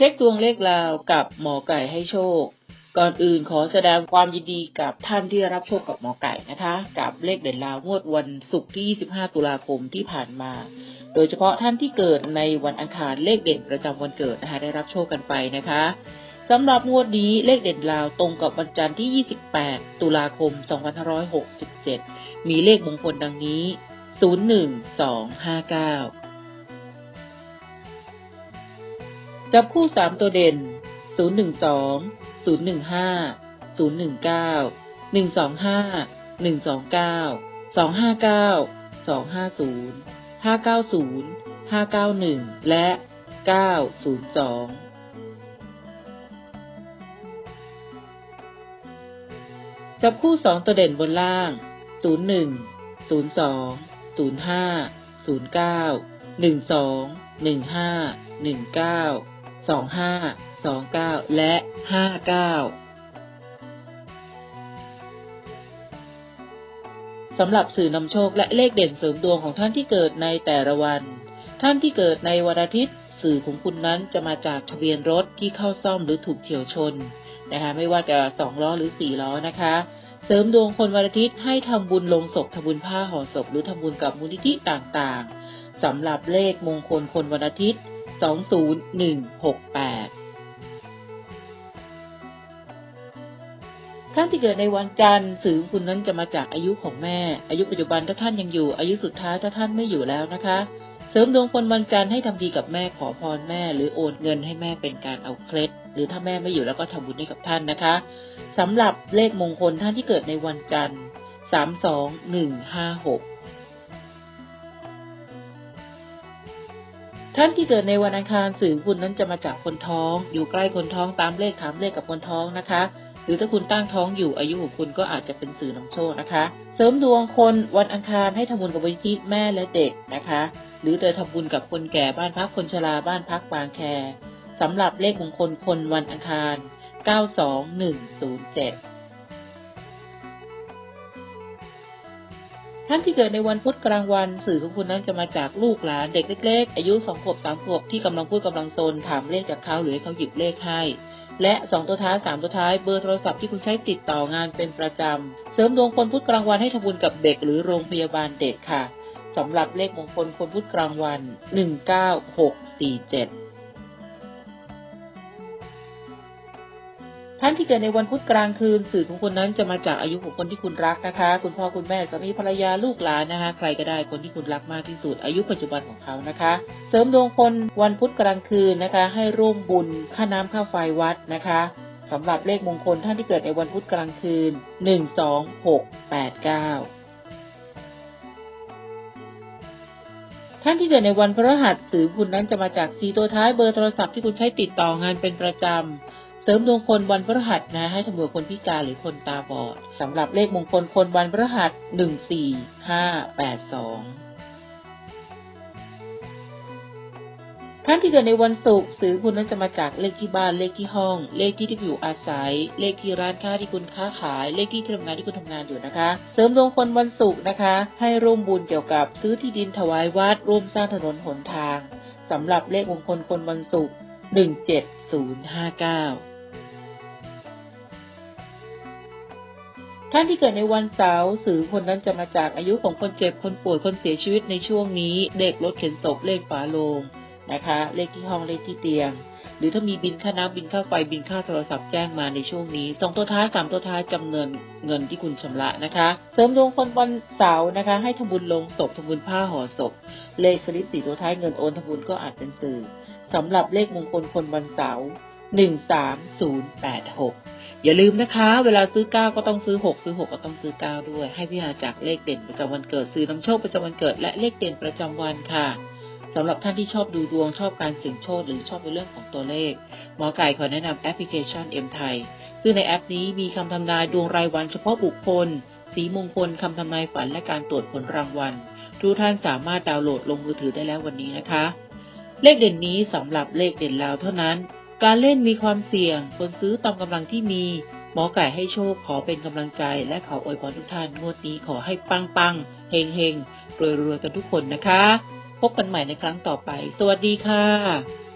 เช็คดวงเลขลาวกับหมอไก่ให้โชค ก่อนอื่นขอแสดงความยินดีกับท่านที่รับโชคกับหมอไก่นะคะ กับเลขเด่นลาวงวดวันศุกร์ที่ 25 ตุลาคมที่ผ่านมา โดยเฉพาะท่านที่เกิดในวันอังคารเลขเด่นประจำวันเกิดนะคะได้รับโชคกันไปนะคะสำหรับงวดนี้เลขเด่นลาวตรงกับวันจันทร์ที่ 28 ตุลาคม 2567 มีเลขมงคลดังนี้ 01259 จับคู่ 3 ตัวเด่น 012 015 019 125 129 259 250 590 591 และ 902จับคู่ 2 ตัวเด่นบนล่าง 01 02 05 09 12 15 19 25 29 และ 59 สำหรับสื่อนำโชคและเลขเด่นเสริมดวงของท่านที่เกิดในแต่ละวัน ท่านที่เกิดในวันอาทิตย์ สื่อของคุณนั้นจะมาจากทะเบียนรถที่เข้าซ่อมหรือถูกเฉียวชนนะคะไม่ว่าจะสองล้อหรือสี่ล้อนะคะ เสริมดวงคนวันอาทิตย์ให้ทำบุญลงศพทำบุญผ้าห่อศพหรือทำบุญกับมูลนิธิต่างๆสำหรับเลขมงคลคนวันอาทิตย์ 20168 ท่านที่เกิดในวันจันทร์สื่อคุณนั้นจะมาจากอายุของแม่ อายุปัจจุบันถ้าท่านยังอยู่ อายุสุดท้ายถ้าท่านไม่อยู่แล้วนะคะ เสริมดวงคนวันจันทร์ให้ทำดีกับแม่ขอพรแม่ หรือโอนเงินให้แม่เป็นการเอาเคล็ด หรือถ้าแม่ไม่อยู่แล้วก็ทำบุญให้กับท่านนะคะสำหรับเลขมงคลท่านที่เกิดในวันจันทร์ 32156 ท่านที่เกิดในวันอังคารสื่อคุณนั้นจะมาจากคนท้อง อยู่ใกล้คนท้องตามเลขถามเลขกับคนท้องนะคะ หรือถ้าคุณตั้งท้องอยู่อายุของคุณก็อาจจะเป็นสื่อนำโชคนะคะ เสริมดวงคนวันอังคารให้ทำบุญกับวิธีแม่และเด็กนะคะ หรือจะทำบุญกับคนแก่บ้านพักคนชราบ้านพักบางแคสำหรับเลขมงคลคนวันอังคาร 92107 ท่านที่เกิดในวันพุธกลางวันสื่อของคุณนั้นจะมาจากลูกหลานเด็กเล็กๆ อายุ2ขวบ3ขวบที่กำลังพูดกำลังโซนถามเลขจากเขาหรือให้เขาหยิบเลขให้และ 2 ตัวท้าย 3 ตัวท้าย เบอร์โทรศัพท์ที่คุณใช้ติดต่องานเป็นประจำ เสริมดวงคนพุธกลางวันให้ทำบุญกับเด็กหรือโรงพยาบาลเด็กค่ะ สำหรับเลขมงคลคนพุธกลางวัน 19647านที่เกิดในวันพุธกลางคืนสื่อของคนนั้นจะมาจากอายุของคนที่คุณรักนะคะ คุณพ่อคุณแม่สามีภรรยาลูกหลานนะคะ ใครก็ได้คนที่คุณรักมากที่สุด อายุปัจจุบันของเขานะคะ เสริมดวงคนวันพุธกลางคืนนะคะ ให้ร่วมบุญค่าน้ำค่าไฟวัดนะคะสำหรับเลขมงคลท่านที่เกิดในวันพุธกลางคืน 12689ท่านที่เกิดในวันพฤหัสสื่อคุณนั้นจะมาจากสีตัวท้ายเบอร์โทรศัพท์ที่คุณใช้ติดต่องานเป็นประจำ เสริมดวงคนวันพฤหัสนะให้ทำบุญคนพิการหรือคนตาบอดสำหรับเลขมงคลคนวันพฤหัสหนึ่งสี่ห้าแปดสองท่านที่เกิดในวันศุกร์สื่อคุณนั้นจะมาจากเลขที่บ้านเลขที่ห้อง เลขที่ที่อยู่อาศัย เลขที่ร้านค้าที่คุณค้าขาย เลขที่ที่ทำงานที่คุณทำงานอยู่นะคะ เสริมดวงคนวันศุกร์นะคะ ให้ร่วมบุญเกี่ยวกับซื้อที่ดินถวายวัดร่วมสร้างถนนหนทางสำหรับเลขมงคลคนวันศุกร์หนึ่งเจ็ด ท่านที่เกิดในวันเสาร์สื่อคนนั้นจะมาจากอายุของคนเจ็บคนป่วยคนเสียชีวิตในช่วงนี้ เลขรถเข็นศพเลขฝาโลงนะคะ เลขที่ห้องเลขที่เตียง หรือถ้ามีบินค่าน้ำบินค่าไฟบินค่าโทรศัพท์แจ้งมาในช่วงนี้สองตัวท้ายสามตัวท้ายจำเนินเงินที่คุณชำระนะคะ เสริมดวงคนวันเสาร์นะคะ ให้ทำบุญลงศพทำบุญผ้าห่อศพ เลขสลิปสี่ตัวท้ายเงินโอนทำบุญก็อาจเป็นสื่อ สำหรับเลขมงคลคนวันเสาร์หนึ่งสามศูนย์แปดหกอย่าลืมนะคะ เวลาซื้อ 9 ก็ต้องซื้อ 6 ซื้อ 6 ก็ต้องซื้อ 9 ด้วย ให้พิจารณาจากเลขเด่นประจำวันเกิด ซื้อนำโชคประจำวันเกิด และเลขเด่นประจำวันค่ะสำหรับท่านที่ชอบดูดวงชอบการเสี่ยงโชคหรือชอบในเรื่องของตัวเลขหมอไก่ขอแนะนำแอปพลิเคชัน M ไทยซึ่งในแอปนี้มีคำทำนายดวงรายวันเฉพาะบุคคล สีมงคลคำทำนายฝันและการตรวจผลรางวัลทุกท่านสามารถดาวน์โหลดลงมือถือได้แล้ววันนี้นะคะ เลขเด่นนี้สำหรับเลขเด่นลาวเท่านั้น การเล่นมีความเสี่ยง คนซื้อตามกำลังที่มี หมอไก่ให้โชคขอเป็นกำลังใจ และขออวยพรทุกท่านงวดนี้ขอให้ปังปังเฮงเฮงรวยรวยกันทุกคนนะคะ พบกันใหม่ในครั้งต่อไป สวัสดีค่ะ